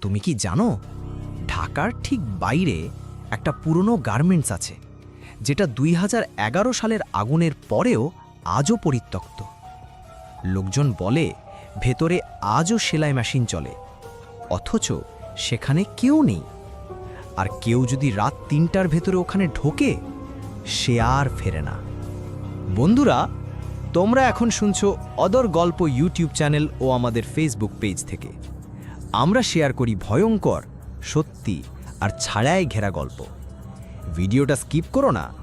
তুমি কি জানো, ঢাকার ঠিক বাইরে একটা পুরনো গার্মেন্টস আছে, যেটা দুই হাজার এগারো সালের আগুনের পরেও আজও পরিত্যক্ত। লোকজন বলে, ভেতরে আজও সেলাই মেশিন চলে, অথচ সেখানে কেউ নেই। আর কেউ যদি রাত তিনটার ভেতরে ওখানে ঢোকে, সে আর ফেরে না। বন্ধুরা, তোমরা এখন শুনছো অদর গল্প ইউটিউব চ্যানেল ও আমাদের ফেসবুক পেজ থেকে। আমরা শেয়ার করি ভয়ঙ্কর, সত্যি আর ছাড়ায় ঘেরা গল্প। ভিডিওটা স্কিপ করো না,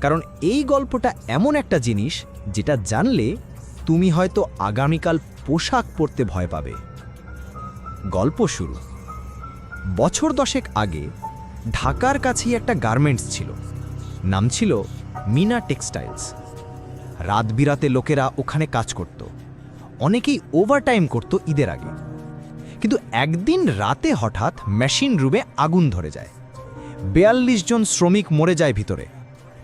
কারণ এই গল্পটা এমন একটা জিনিস যেটা জানলে তুমি হয়তো আগামীকাল পোশাক পরতে ভয় পাবে। গল্প শুরু। বছর দশেক আগে ঢাকার কাছেই একটা গার্মেন্টস ছিল, নাম ছিল মিনা টেক্সটাইলস। রাত বিরাতে লোকেরা ওখানে কাজ করত, অনেকেই ওভারটাইম করত ঈদের আগে। কিন্তু একদিন রাতে হঠাৎ মেশিন রুমে আগুন ধরে যায়। বেয়াল্লিশ জন শ্রমিক মরে যায় ভিতরে।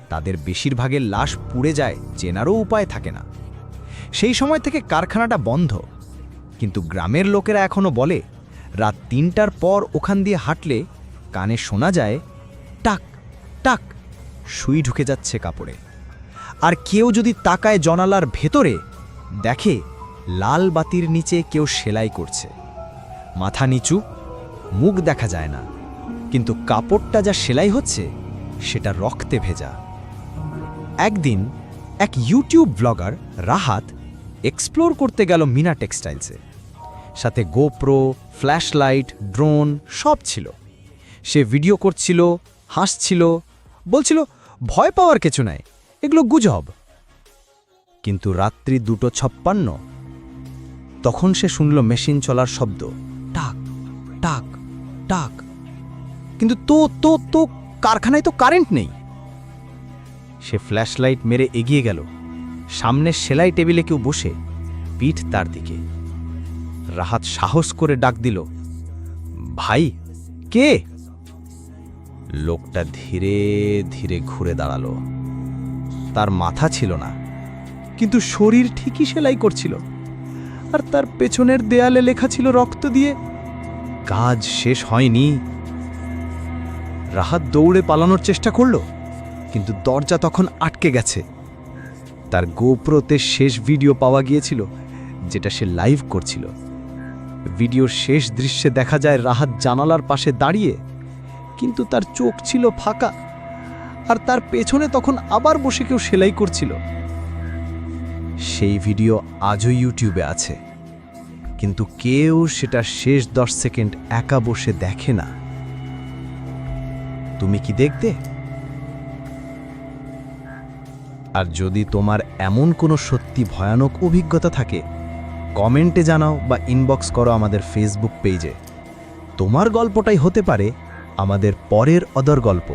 তাদের বেশিরভাগের লাশ পুড়ে যায়, চেনারও উপায় থাকে না। সেই সময় থেকে কারখানাটা বন্ধ। কিন্তু গ্রামের লোকেরা এখনও বলে, রাত তিনটার পর ওখান দিয়ে হাঁটলে কানে শোনা যায়, টাক টাক, শুই ঢুকে যাচ্ছে কাপড়ে। আর কেউ যদি তাকায় জনালার ভেতরে, দেখে লাল বাতির নিচে কেউ সেলাই করছে। মাথা নিচু, মুখ দেখা যায় না। কিন্তু কাপড়টা যা সেলাই হচ্ছে, সেটা রক্তে ভেজা। একদিন এক ইউটিউব ব্লগার রাহাত এক্সপ্লোর করতে গেল মিনা টেক্সটাইলসে। সাথে গোপ্রো, ফ্ল্যাশলাইট, ড্রোন, সব ছিল। সে ভিডিও করছিল, হাসছিল, বলছিল, ভয় পাওয়ার কিছু নাই, এগুলো গুজব। কিন্তু রাত্রি দুটো ছাপ্পান্ন। তখন সে শুনল মেশিন চলার শব্দ। টাক কিন্তু তো তো তো কারখানায় তো কারেন্ট নেই। সে ফ্ল্যাশলাইট মেরে এগিয়ে গেল। সামনে সেলাই টেবিলে কেউ বসে পিঠ তার দিকে। রাহাত সাহস করে ডাক দিল, ভাই, কে? লোকটা ধীরে ধীরে ঘুরে দাঁড়াল। তার মাথা ছিল না, কিন্তু শরীর ঠিকই সেলাই করছিল। আর তার পেছনের দেয়ালে লেখা ছিল রক্ত দিয়ে কাজ শেষ হয়নি। রাহাত দৌড়ে পালানোর চেষ্টা করল, কিন্তু দরজা তখন আটকে গেছে। তার গোপ্রতে শেষ ভিডিও পাওয়া গিয়েছিল, যেটা সে লাইভ করছিল। ভিডিওর শেষ দৃশ্যে দেখা যায় রাহাত জানালার পাশে দাঁড়িয়ে, কিন্তু তার চোখ ছিল ফাঁকা, আর তার পেছনে তখন আবার বসে কেউ সেলাই করছিল। সেই ভিডিও আজও ইউটিউবে আছে। কিন্তু কেউ সেটা শেষ দশ সেকেন্ড একা বসে দেখে না। তুমি কি দেখতে? আর যদি তোমার এমন কোনো সত্যি ভয়ানক অভিজ্ঞতা থাকে, কমেন্টে জানাও বা ইনবক্স করো আমাদের ফেসবুক পেজে তোমার গল্পটাই হতে পারে আমাদের পরের অদর গল্প।